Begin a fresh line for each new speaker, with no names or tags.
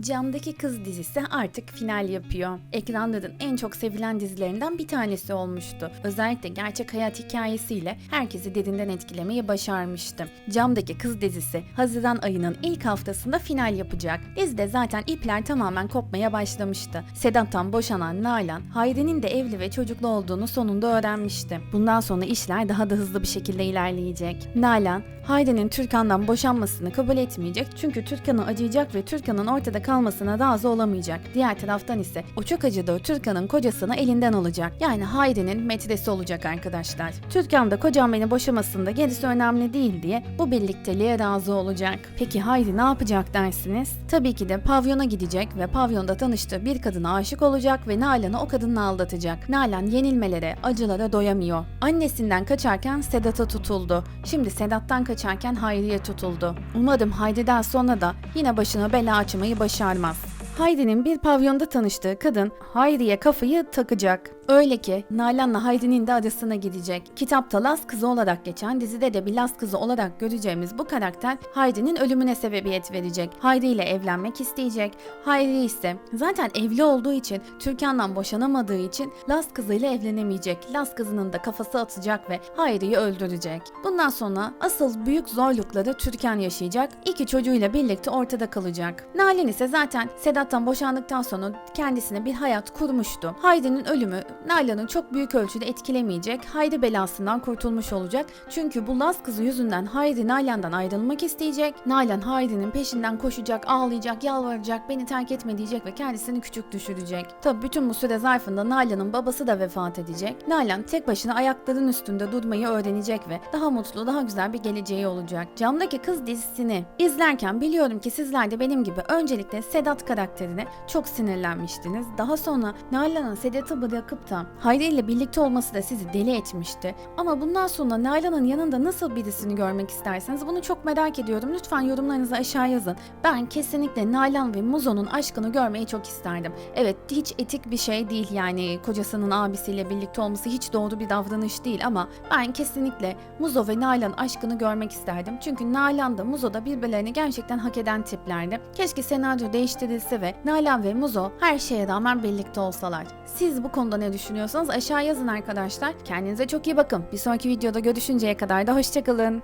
Camdaki Kız dizisi artık final yapıyor. Ekranların en çok sevilen dizilerinden bir tanesi olmuştu. Özellikle gerçek hayat hikayesiyle herkesi derinden etkilemeyi başarmıştı. Camdaki Kız dizisi Haziran ayının ilk haftasında final yapacak. Dizide zaten ipler tamamen kopmaya başlamıştı. Sedat'tan boşanan Nalan, Hayri'nin de evli ve çocuklu olduğunu sonunda öğrenmişti. Bundan sonra işler daha da hızlı bir şekilde ilerleyecek. Nalan, Hayri'nin Türkan'dan boşanmasını kabul etmeyecek çünkü Türkan'a acıyacak ve Türkan'ın ortada kalmasına razı olamayacak. Diğer taraftan ise o çok acıdığı Türkan'ın kocasını elinden alacak. Yani Hayri'nin metresi olacak arkadaşlar. Türkan da kocam beni boşamasında gerisi önemli değil diye bu birlikteliğe razı olacak. Peki Hayri ne yapacak dersiniz? Tabii ki de pavyona gidecek ve pavyonda tanıştığı bir kadına aşık olacak ve Nalan'ı o kadınla aldatacak. Nalan yenilmelere, acılara doyamıyor. Annesinden kaçarken Sedat'a tutuldu. Şimdi Sedat'tan kaçarken Hayri'ye tutuldu. Umarım Hayri'den sonra da yine başına bela açmayı başarmaz. Hayri'nin bir pavyonda tanıştığı kadın Hayri'ye kafayı takacak. Öyle ki Nalan'la Hayri'nin de arasına gidecek. Kitapta Las kızı olarak geçen dizide de bir Las kızı olarak göreceğimiz bu karakter Hayri'nin ölümüne sebebiyet verecek. Hayri ile evlenmek isteyecek. Hayri ise zaten evli olduğu için Türkan'dan boşanamadığı için Las kızıyla evlenemeyecek. Las kızının da kafası atacak ve Hayri'yi öldürecek. Bundan sonra asıl büyük zorlukları Türkan yaşayacak. İki çocuğuyla birlikte ortada kalacak. Nalan ise zaten Sedat'tan boşandıktan sonra kendisine bir hayat kurmuştu. Hayri'nin ölümü Nalan'ı çok büyük ölçüde etkilemeyecek. Hayri belasından kurtulmuş olacak. Çünkü bu Las kızı yüzünden Hayri Nalan'dan ayrılmak isteyecek. Nalan Hayri'nin peşinden koşacak, ağlayacak, yalvaracak, beni terk etme diyecek ve kendisini küçük düşürecek. Tabi bütün bu süre zarfında Nalan'ın babası da vefat edecek. Nalan tek başına ayakların üstünde durmayı öğrenecek ve daha mutlu, daha güzel bir geleceği olacak. Camdaki Kız dizisini izlerken biliyorum ki sizler de benim gibi öncelikle Sedat karakterine çok sinirlenmiştiniz. Daha sonra Nalan'ın Sedat'ı bırakıp da Hayri ile birlikte olması da sizi deli etmişti. Ama bundan sonra Nalan'ın yanında nasıl birisini görmek isterseniz bunu çok merak ediyorum. Lütfen yorumlarınızı aşağı yazın. Ben kesinlikle Nalan ve Muzo'nun aşkını görmeyi çok isterdim. Evet hiç etik bir şey değil yani kocasının abisiyle birlikte olması hiç doğru bir davranış değil ama ben kesinlikle Muzo ve Nalan aşkını görmek isterdim. Çünkü Nalan da Muzo da birbirlerini gerçekten hak eden tiplerdi. Keşke senaryo değiştirilse ve Nalan ve Muzo her şeye rağmen birlikte olsalar. Siz bu konuda ne düşünüyorsanız aşağı yazın arkadaşlar. Kendinize çok iyi bakın. Bir sonraki videoda görüşünceye kadar da hoşçakalın.